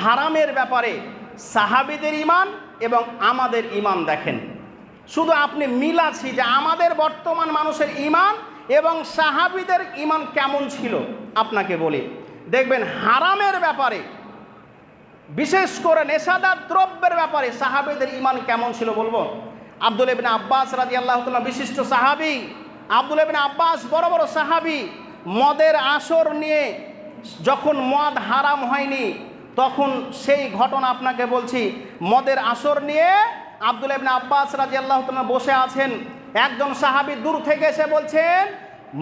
হারামের ব্যাপারে সাহাবিদের ইমান এবং আমাদের ইমান দেখেন। শুধু আপনি মিলাছি যে আমাদের বর্তমান মানুষের ইমান এবং সাহাবিদের ইমান কেমন ছিল? আপনাকে বলি, দেখবেন হারামের ব্যাপারে, বিশেষ করে নেশাদার দ্রব্যের ব্যাপারে সাহাবিদের ইমান কেমন ছিল বলব? আব্দুল ইবিন আব্বাস রাজি আল্লাহ বিশিষ্ট সাহাবি, আব্দুল ইবিন আব্বাস বড় বড় সাহাবি, মদের আসর নিয়ে যখন মদ হারাম হয়নি তখন সেই ঘটনা আপনাকে বলছি, মদের আসর নিয়ে আব্দুল ইবিন আব্বাস রাজি আল্লাহ বসে আছেন। একজন সাহাবি দূর থেকে এসে বলছেন,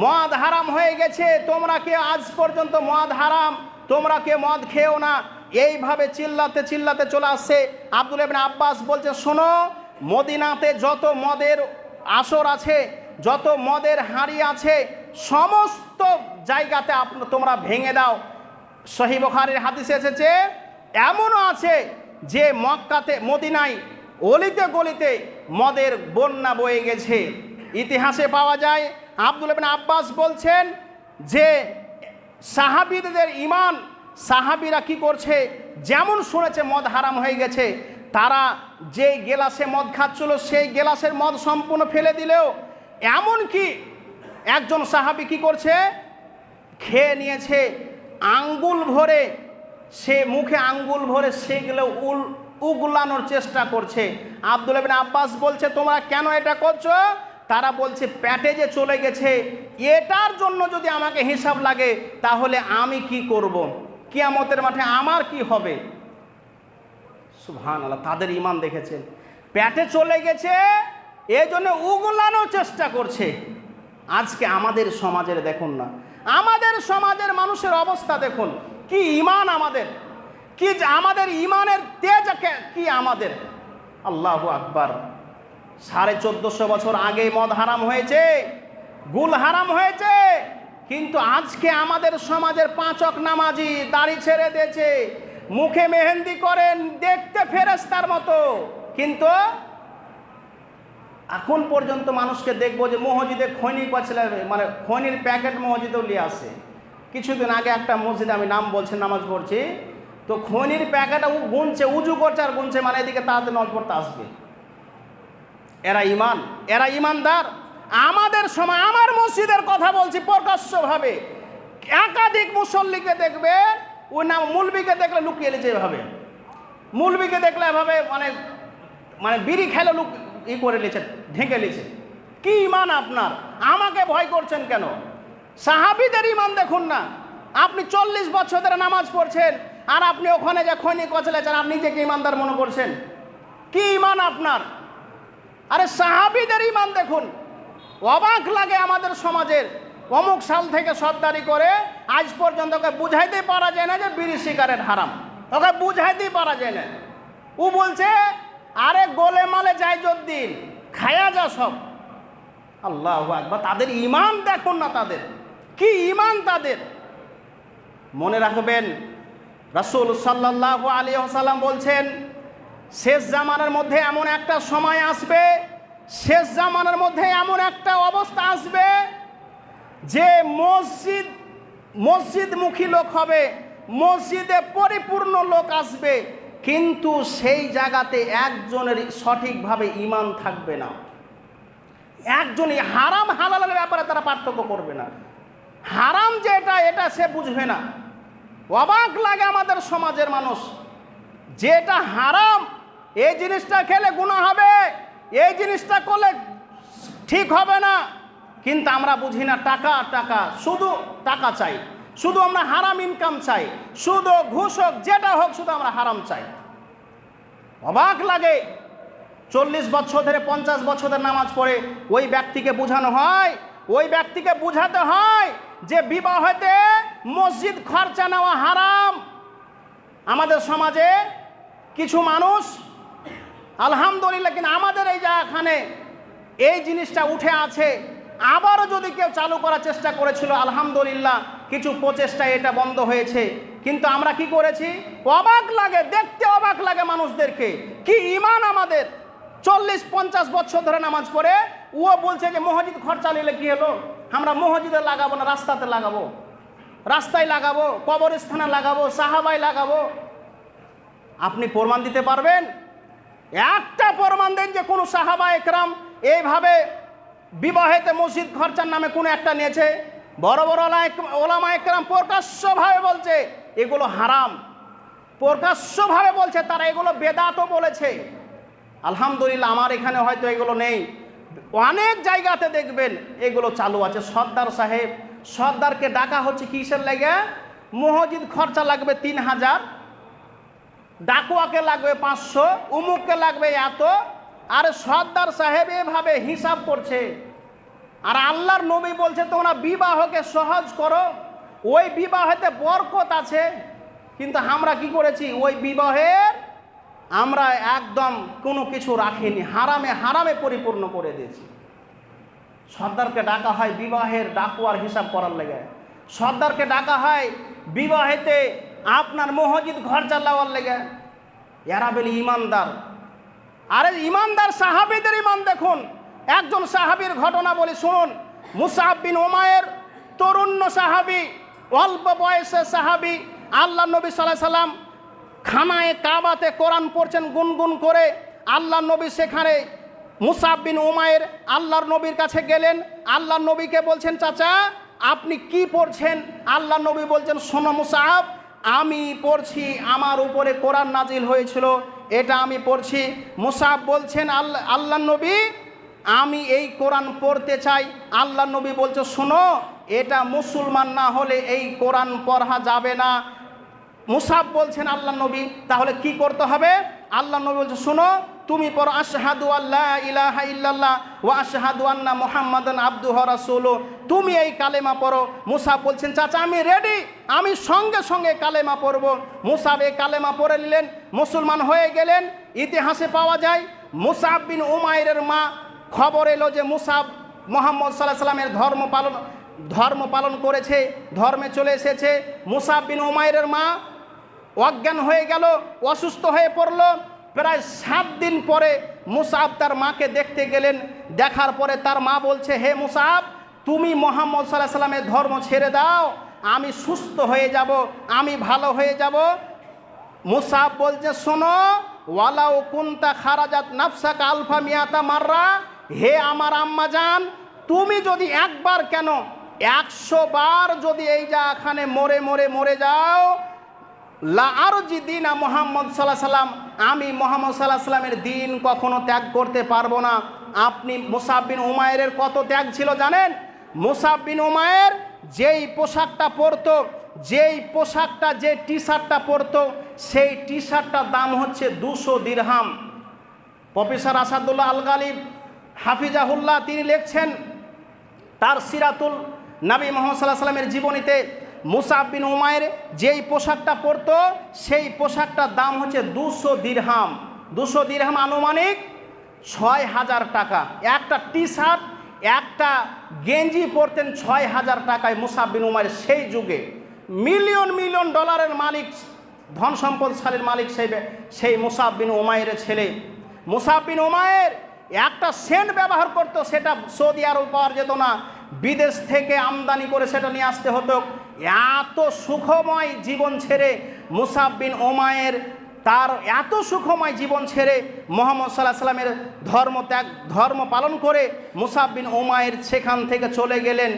মদ হারাম হয়ে গেছে, তোমরা কে আজ পর্যন্ত মদ হারাম? তোমরা কে মদ খেও না? এইভাবে চিল্লাতে চিল্লাতে চলে আসছে। আব্দুল ইবনে আব্বাস বলছে, শোনো, মদিনাতে যত মদের আসর আছে, যত মদের হাঁড়ি আছে, সমস্ত জায়গাতে তোমরা ভেঙে দাও। সহি বখারের হাদিসে এসেছে, এমনও আছে যে মক্কাতে, মদিনায় অলিতে গলিতে মদের বন্যা বয়ে গেছে। ইতিহাসে পাওয়া যায়, আব্দুল আব্বাস বলছেন যে সাহাবিদের ইমান সাহাবিরা কি করছে? যেমন শুনেছে, মদ হারাম হয়ে গেছে। তারা যে গেলাসে মদ খাচ্ছিল, সেই গেলাসের মদ সম্পূর্ণ ফেলে দিলেও এমন কি একজন সাহাবি কি করছে? খেয়ে নিয়েছে। আঙ্গুল ভরে, সে মুখে আঙ্গুল ভরে সেগুলো উল, উগলানোর চেষ্টা করছে। আব্দুল আব্বাস বলছে, তোমরা কেন এটা করছ? তারা বলছে, প্যাটে যে চলে গেছে, এটার জন্য যদি আমাকে হিসাব লাগে, তাহলে আমি কি করব। কিয়ামতের মাঠে আমার কি হবে? সুহান আল্লাহ তাদের ইমান দেখেছেন। প্যাটে চলে গেছে এই জন্য উগলানোর চেষ্টা করছে। আজকে আমাদের সমাজের দেখুন না। আমাদের সমাজের মানুষের অবস্থা দেখুন, কি ইমান আমাদের, কি আমাদের ইমানের তেজ কি আমাদের। আল্লাহ আকবার। সাড়ে চোদ্দশো বছর আগে মদ হারাম হয়েছে, গুল হারাম হয়েছে, কিন্তু আজকে আমাদের সমাজের পাঁচক নামাজি দাড়ি ছেড়ে দিয়েছে, মুখে মেহেন্দি করেন দেখতে ফেরেস্তার মতো, কিন্তু এখন পর্যন্ত মানুষকে দেখব যে মসজিদে খৈনি পাচ্ছিল মানে খৈনির প্যাকেট মসজিদেও নিয়ে আসে। কিছুদিন আগে একটা মসজিদে আমি নাম বলছি, নামাজ পড়ছি। তো খৈনির প্যাকেট গুনছে, উজু করছে আর গুনছে মানে এদিকে তাদের পড়তে আসবে। এরা ইমান, এরা ইমানদার। আমাদের সময় আমার মসজিদের কথা বলছি প্রকাশ্যভাবে। একাধিক মুসল্লিকে দেখবে, ওই নাম মুলবিকে দেখলে লুকিয়ে নিচ্ছে এভাবে। মুলবিকে দেখলে এভাবে মানে মানে বিড়ি খেলে লুক ই করে নিচ্ছে ঢেকে নিচ্ছে কি ইমান আপনার? আমাকে ভয় করছেন কেন? সাহাবিদের ইমান দেখুন না। আপনি চল্লিশ বছর ধরে নামাজ পড়ছেন, আর আপনি ওখানে যে খৈনি কচলেছেন আপনি নিজেকে ইমানদার মনে করছেন? কি ইমান আপনার? আরে সাহাবিদের ইমান দেখুন। অবাক লাগে আমাদের সমাজের। অমুক সাল থেকে সর্দারি করে আজ পর্যন্ত ওকে বুঝাইতে পারা যায় না যে বিড়ি শিকারের হারাম। ওকে বুঝাইতেই পারা যায় না। ও বলছে আরে গোলে মালে যাই যদ্দিন খায়া যা সব। আল্লাহ একবার তাদের ইমান দেখুন না তাদের। কি ইমান তাদের? মনে রাখবেন, রাসূল সাল্লাল্লাহু আলী ওয়াসাল্লাম বলছেন, শেষ জামানার মধ্যে এমন একটা সময় আসবে, শেষ জামানার মধ্যে এমন একটা অবস্থা আসবে, যে মসজিদ, মসজিদমুখী লোক হবে, মসজিদে পরিপূর্ণ লোক আসবে। কিন্তু সেই জায়গাতে একজনের সঠিকভাবে ইমান থাকবে না। একজনই হারাম হালালের ব্যাপারে তারা পার্থক্য করবে না। হারাম যে এটা এটা সে বুঝবে না। অবাক লাগে আমাদের সমাজের মানুষ। যেটা হারাম, এই জিনিসটা খেলে গুণা হবে, এই জিনিসটা করলে ঠিক হবে না। কিন্তু আমরা বুঝি না, টাকা টাকা, শুধু টাকা চাই। শুধু আমরা হারাম ইনকাম চাই। শুধু ঘুষ হোক যেটা হোক, শুধু আমরা হারাম চাই। অবাক লাগে। চল্লিশ বছর ধরে পঞ্চাশ বছর ধরে নামাজ পড়ে ওই ব্যক্তিকে বোঝানো হয়, ওই ব্যক্তিকে বুঝাতে হয় যে বিবাহতে মসজিদ খরচা নেওয়া হারাম। আমাদের সমাজে কিছু মানুষ, আলহামদুলিল্লাহ, কিন্তু আমাদের এই জায়গাখানে এই জিনিসটা উঠে আছে, আবারও যদি কেউ চালু করার চেষ্টা করেছিল, আলহামদুলিল্লাহ কিছু প্রচেষ্টায় এটা বন্ধ হয়েছে। কিন্তু আমরা কি করেছি? অবাক লাগে, দেখতে অবাক লাগে মানুষদেরকে। কি ইমান আমাদের? চল্লিশ, পঞ্চাশ বছর ধরে নামাজ পড়ে ও বলছে যে মসজিদ খরচা নিলে কি হলো? আমরা মসজিদে লাগাবো না, রাস্তাতে লাগাবো। রাস্তায় লাগাবো, কবরস্থানে লাগাবো সাহাবাই লাগাবো। আপনি প্রমাণ দিতে পারবেন? একটা প্রমাণ দেন যে কোনো সাহাবা একরাম এইভাবে বিবাহেতে মসজিদ খরচার নামে কোনো একটা নিয়েছে। বড় বড় ওলা- ওলামা একরাম প্রকাশ্যভাবে বলছে, এগুলো হারাম। প্রকাশ্যভাবে বলছে, তারা এগুলো বেদাতও বলেছে। আলহামদুলিল্লাহ, আমার এখানে হয়তো এগুলো নেই। অনেক জায়গাতে দেখবেন, এগুলো চালু আছে। সর্দার সাহেব, সর্দারকে ডাকা হচ্ছে কিসের লেগে? মসজিদ খরচা লাগবে তিন হাজার, ডাকুয়াকে লাগবে পাঁচশো, উমুককে লাগবে এত। আর সর্দার সাহেব এভাবে হিসাব করছে। আর আল্লাহর নবী বলছে, তোমরা বিবাহকে সহজ করো। ওই বিবাহেতে বরকত আছে, কিন্তু আমরা কি করেছি? ওই বিবাহের আমরা একদম কোনো কিছু রাখিনি, হারামে হারামে পরিপূর্ণ করে দিয়েছি। সর্দারকে ডাকা হয় বিবাহের ডাকুয়ার হিসাব করার লেগে। সর্দারকে ডাকা হয় বিবাহেতে আপনার মসজিদ ঘর চালাওয়ার লেগে। এরা বলি, ইমানদার। আরে ইমানদার সাহাবিদের ইমান দেখুন। একজন সাহাবীর ঘটনা বলি, শুনুন। মুসাহাব ওমায়ের তরুণ্য সাহাবি, অল্প বয়সের সাহাবি, আল্লাহ নবী সাল্লাহ সাল্লাম খানায় কাবাতে কোরআন পড়ছেন, গুনগুন করে আল্লাহ নবী সেখানে মুসাব বিন উমায়ের আল্লাহর নবীর কাছে গেলেন। আল্লাহ নবীকে বলছেন, চাচা, আপনি কি পড়ছেন? আল্লাহ নবী বলছেন, শোনো মুসাব, আমি পড়ছি, আমার উপরে কোরআন নাজিল হয়েছিল, এটা আমি পড়ছি। মুসাব বলছেন, আল্লাহ আল্লাহ নবী আমি এই কোরআন পড়তে চাই। আল্লাহ নবী বলছে, শোনো, এটা মুসলমান না হলে এই কোরআন পড়া যাবে না। মুসাব বলছেন, আল্লাহ নবী, তাহলে কি করতে হবে? আল্লাহ নবী বলছে, শোনো, তুমি পড়ো, আশহাদু আল্লাহ ইলাহা ইল্লাল্লাহ ওয়া আশহাদু আন্না মুহাম্মাদান আবদুহু রাসূলু তুমি এই কালেমা পড়ো। মুসাব বলছেন, চাচা, আমি রেডি আমি সঙ্গে সঙ্গে কালেমা পড়ব। মুসাব এই কালেমা পড়ে নিলেন, মুসলমান হয়ে গেলেন, ইতিহাসে পাওয়া যায়, মুসাব বিন উমাইরের মা খবর এলো যে মুসাব মোহাম্মদ সাল্লাহ সাল্লামের ধর্ম পালন ধর্ম পালন করেছে, ধর্মে চলে এসেছে। মুসাব বিন উমাইরের মা অজ্ঞান হয়ে গেল, অসুস্থ হয়ে পড়ল। প্রায় সাত দিন পরে মুসাব তার মাকে দেখতে গেলেন। দেখার পরে তার মা বলছে, হে মুসাব তুমি মোহাম্মদ সাল্লাহ সাল্লামের ধর্ম ছেড়ে দাও। আমি সুস্থ হয়ে যাব, আমি ভালো হয়ে যাব। মুসাব বলছে, শোনো, ওয়ালাউ কুন্তা খারাজাত নাফসাক আলফা মিয়াতা মাররা। হে আমার আম্মা জান, তুমি যদি একবার কেন একশো বার যদি এই যা এখানে মরে মরে মরে যাও, লা যে দিন মোহাম্মদ সাল্লাহ সাল্লাম আমি মোহাম্মদ সাল্লাহ সাল্লামের দিন কখনো ত্যাগ করতে পারব না। আপনি মুসাববিন উমায়ের কত ত্যাগ ছিল জানেন? মুসাববিন উমায়ের যেই পোশাকটা পরতো, যেই পোশাকটা, যে টি শার্টটা পরতো, সেই টি শার্টটার দাম হচ্ছে দুশো দিরহাম। প্রফেসর আসাদুল্লাহ আল গালিব হাফিজাহুল্লাহ, তিনি লিখছেন, তার সিরাতুল নাবী মোহাম্মদ সাল্লাহ সাল্লামের জীবনীতে মুসাব বিন উমায়ের যেই পোশাকটা পরতো, সেই পোশাকটার দাম হচ্ছে দুশো দিরহাম। দুশো দিরহাম আনুমানিক ছয় হাজার টাকা। একটা টি শার্ট একটা গেঞ্জি পরতেন ছয় হাজার টাকায় মুসাব বিন উমায়ের সেই যুগে। মিলিয়ন মিলিয়ন ডলারের মালিক, ধন সম্পদশালীর মালিক সেই সেই মুসাব বিন উমায়ের ছেলে। মুসাব বিন উমায়ের একটা সেন্ট ব্যবহার করতো, সেটা সৌদি আরব পাওয়া যেত না। বিদেশ থেকে আমদানি করে সেটা নিয়ে আসতে হতো। এত সুখময় জীবন ছেড়ে মুসাব বিন ওমায়ের, তার এত সুখময় জীবন ছেড়ে মোহাম্মদ সাল্লাহ সাল্লামের ধর্ম ত্যাগ, ধর্ম পালন করে মুসাব বিন ওমায়ের সেখান থেকে চলে গেলেন।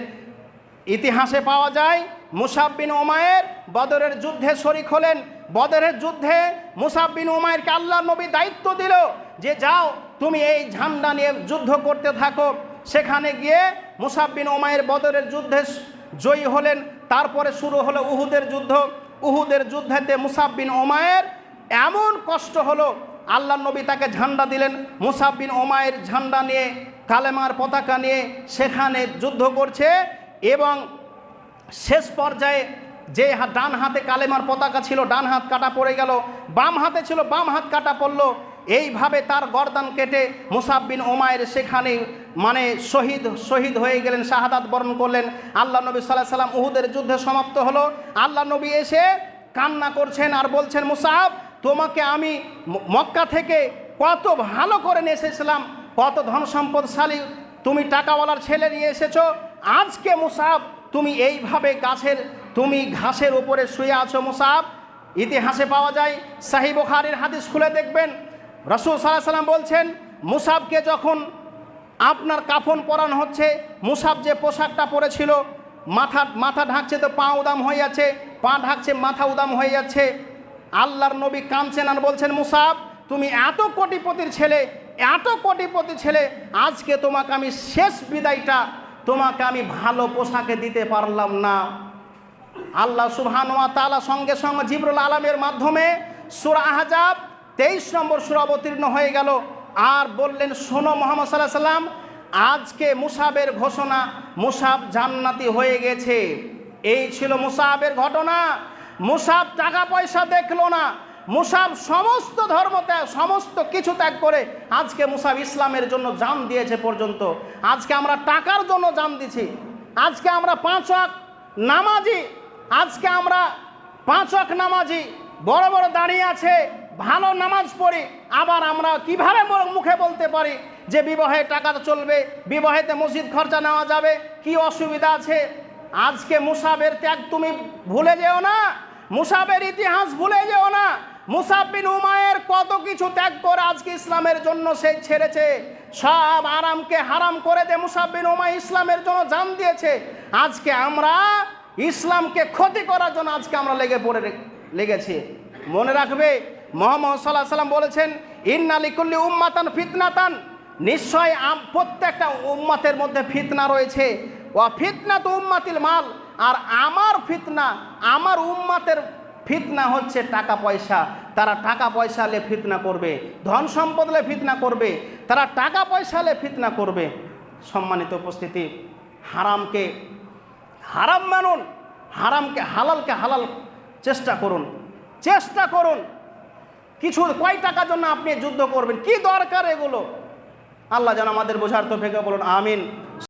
ইতিহাসে পাওয়া যায়, মুসাব বিন ওমায়ের বদরের যুদ্ধে শরিক হলেন। বদরের যুদ্ধে মুসাব বিন ওমায়েরকে আল্লাহ নবী দায়িত্ব দিল। যে যাও, তুমি এই ঝান্ডা নিয়ে যুদ্ধ করতে থাকো। সেখানে গিয়ে মুসাব বিন ওমায়ের বদরের যুদ্ধে জয়ী হলেন। তারপরে শুরু হলো উহুদের যুদ্ধ। উহুদের যুদ্ধেতে মুসাব বিন ওমায়ের এমন কষ্ট হলো, আল্লাহ নবী তাকে ঝান্ডা দিলেন। মুসাব বিন ওমায়ের ঝান্ডা নিয়ে, কালেমার পতাকা নিয়ে সেখানে যুদ্ধ করছে এবং শেষ পর্যায়ে যে ডান হাতে কালেমার পতাকা ছিল, ডান হাত কাটা পড়ে গেল। বাম হাতে ছিল, বাম হাত কাটা পড়ল। এইভাবে তার গর্দান কেটে মুসাব বিন ওমায়ের সেখানে মানে শহীদ শহীদ হয়ে গেলেন, শাহাদাত বরণ করলেন। আল্লাহ নবী সাল্লাহ সাল্লাম উহুদের যুদ্ধে সমাপ্ত হলো। আল্লাহ নবী এসে কান্না করছেন আর বলছেন, মুসাব, তোমাকে আমি মক্কা থেকে কত ভালো করে নিয়ে এসেছিলাম, কত ধন সম্পদশালী, তুমি টাকাওয়ালার ছেলে নিয়ে এসেছ। আজকে মুসাব, তুমি এইভাবে গাছের, তুমি ঘাসের উপরে শুয়ে আছো, মুসাব। ইতিহাসে পাওয়া যায় সাহি বুখারির হাদিস খুলে দেখবেন রসুল সাল্লাহ সাল্লাম বলছেন, মুসাবকে যখন আপনার কাফন পরানো হচ্ছে, মুসাব যে পোশাকটা পরেছিল, মাথা মাথা ঢাকছে তো পা উদাম হয়ে যাচ্ছে, পা ঢাকছে, মাথা উদাম হয়ে যাচ্ছে। আল্লাহর নবী কাঁদছেন আর বলছেন, মুসাব, তুমি এত কোটিপতির ছেলে, এত কোটিপতির ছেলে, আজকে তোমাকে আমি শেষ বিদায়টা, তোমাকে আমি ভালো পোশাকে দিতে পারলাম না। আল্লাহ সুবহানুয়া তালা সঙ্গে সঙ্গে জিবরুল আলমের মাধ্যমে সুরা আহজাব তেইশ নম্বর সুরা অবতীর্ণ হয়ে গেল। আর বললেন, শোনো মোহাম্মদ সাল্লাহ সাল্লাম, আজকে মুসাবের ঘোষণা, মুসাব জান্নাতি হয়ে গেছে। এই ছিল মুসাবের ঘটনা। মুসাব টাকা পয়সা দেখল না। মুসাব সমস্ত ধর্ম ত্যাগ, সমস্ত কিছু ত্যাগ করে আজকে মুসাব ইসলামের জন্য জান দিয়েছে পর্যন্ত। আজকে আমরা টাকার জন্য জান দিছি। আজকে আমরা পাঁচ নামাজি। আজকে আমরা পাঁচ নামাজি। বড় বড় দাঁড়িয়ে আছে, ভালো নামাজ পড়ি, আবার আমরা কীভাবে মুখে বলতে পারি যে বিবাহে টাকা চলবে, বিবাহেতে মসজিদ খরচা নেওয়া যাবে, কি অসুবিধা আছে? আজকে মুসাবের ত্যাগ তুমি ভুলে যেও না, মুসাবের ইতিহাস ভুলে যেও না মুসাব বিন উমায়ের কত কিছু ত্যাগ করে আজকে ইসলামের জন্য সে ছেড়েছে, সব আরামকে হারাম করে দে মুসাব বিন উমায় ইসলামের জন্য জান দিয়েছে, আজকে আমরা ইসলামকে ক্ষতি করার জন্য আজকে আমরা লেগে পড়ে লেগেছি। মনে রাখবে, মোহাম্মদ সাল্লাহ সাল্লাম বলেছেন ইন্নালিকুল্লি উম্মাতান ফিতনাতান। নিশ্চয় প্রত্যেকটা উম্মাতের মধ্যে ফিতনা রয়েছে। ও ফিতনা তো উম্মাতিল মাল। আর আমার ফিতনা, আমার উম্মাতের ফিতনা হচ্ছে টাকা পয়সা। তারা টাকা পয়সা হলে ফিতনা করবে, ধন সম্পদ হলে ফিতনা করবে, তারা টাকা পয়সা হলে ফিতনা করবে। সম্মানিত উপস্থিতি, হারামকে হারাম মানুন, হারামকে হালালকে হালাল চেষ্টা করুন চেষ্টা করুন। কিছু, কয় টাকার জন্য আপনি যুদ্ধ করবেন? কি দরকার এগুলো? আল্লাহ যেন আমাদের বোঝার তো ফেঁকে বলুন, আমিন।